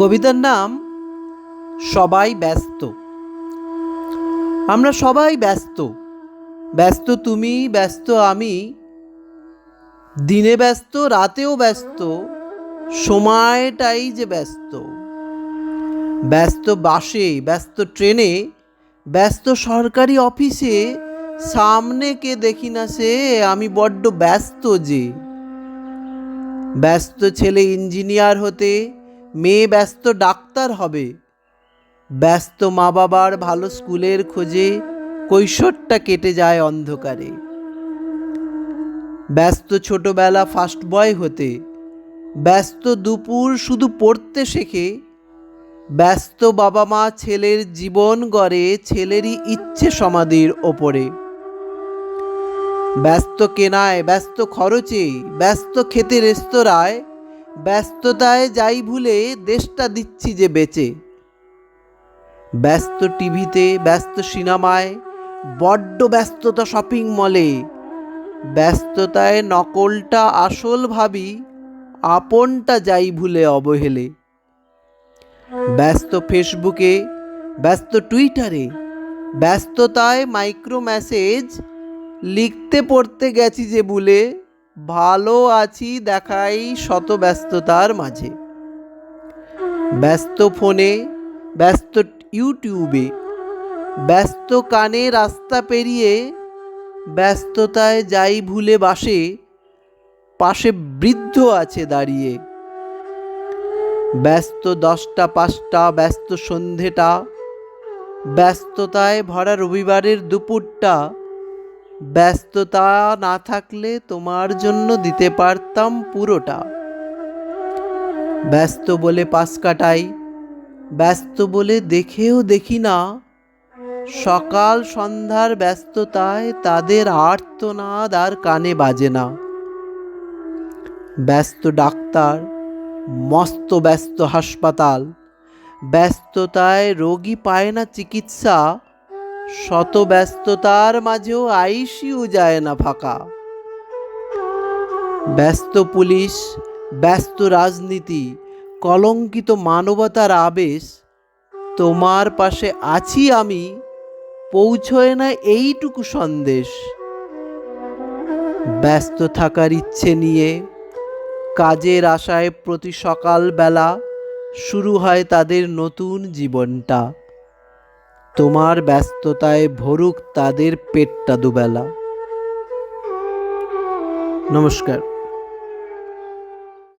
কবিতার নাম সবাই ব্যস্ত। আমরা সবাই ব্যস্ত। ব্যস্ত তুমি, ব্যস্ত আমি। দিনে ব্যস্ত, রাতেও ব্যস্ত। সময়টাই যে ব্যস্ত। ব্যস্ত বাসে, ব্যস্ত ট্রেনে, ব্যস্ত সরকারি অফিসে, সামনে কে দেখি না সে, আমি বড্ড ব্যস্ত যে। ব্যস্ত ছেলে ইঞ্জিনিয়ার হতে মেয়ে ব্যস্ত ডাক্তার হবে। ব্যস্ত মা বাবার ভালো স্কুলের খোঁজে কৈশোরটা কেটে যায় অন্ধকারে। ব্যস্ত ছোটবেলা ফার্স্ট বয় হতে, ব্যস্ত দুপুর শুধু পড়তে শেখে, ব্যস্ত বাবা মা ছেলের জীবন গড়ে ছেলেরই ইচ্ছে সমাধির ওপরে। ব্যস্ত কেনায়, ব্যস্ত খরচে, ব্যস্ত খেতে রেস্তোরাঁয় ব্যস্ততায় যাই ভুলে দেশটা দিচ্ছি যে বেচে। ব্যস্ত টিভিতে, ব্যস্ত সিনেমায়, বড্ড ব্যস্ততা শপিং মলে। ব্যস্ততায় নকলটা আসল ভাবি, আপনটা যাই ভুলে অবহেলে। ব্যস্ত ফেসবুকে, ব্যস্ত টুইটারে, ব্যস্ততায় মাইক্রো মেসেজ লিখতে পড়তে গেছি যে বলে ভালো আছি দেখাই শত ব্যস্ততার মাঝে। ব্যস্ত ফোনে, ব্যস্ত ইউটিউবে, ব্যস্ত কানে রাস্তা পেরিয়ে ব্যস্ততায় যাই ভুলে বাসে, পাশে বৃদ্ধ আছে দাঁড়িয়ে। ব্যস্ত দশটা পাঁচটা, ব্যস্ত সন্ধেটা, ব্যস্ততায় ভরা রবিবারের দুপুরটা ব্যস্ততা না থাকলে তোমার জন্য দিতে পারতাম পুরোটা। ব্যস্ত বলে পাশ কাটাই, ব্যস্ত বলে দেখেও দেখি না। সকাল সন্ধ্যার ব্যস্ততায় তাদের আর্তনাদ আর কানে বাজে না। ব্যস্ত ডাক্তার, মস্ত ব্যস্ত হাসপাতাল, ব্যস্ততায় রোগী পায় না চিকিৎসা। শত ব্যস্ততার মাঝেও আইসিউ যায় না ফাঁকা। ব্যস্ত পুলিশ, ব্যস্ত রাজনীতি, কলঙ্কিত মানবতার আবেশ, তোমার পাশে আছি আমি, পৌঁছয় না এইটুকু সন্দেশ। ব্যস্ত থাকার ইচ্ছে নিয়ে কাজের আশায় প্রতি সকালবেলা শুরু হয় তাদের নতুন জীবনটা। তোমার ব্যস্ততায় ভরুক তাদের পেটটা দুবেলা। নমস্কার।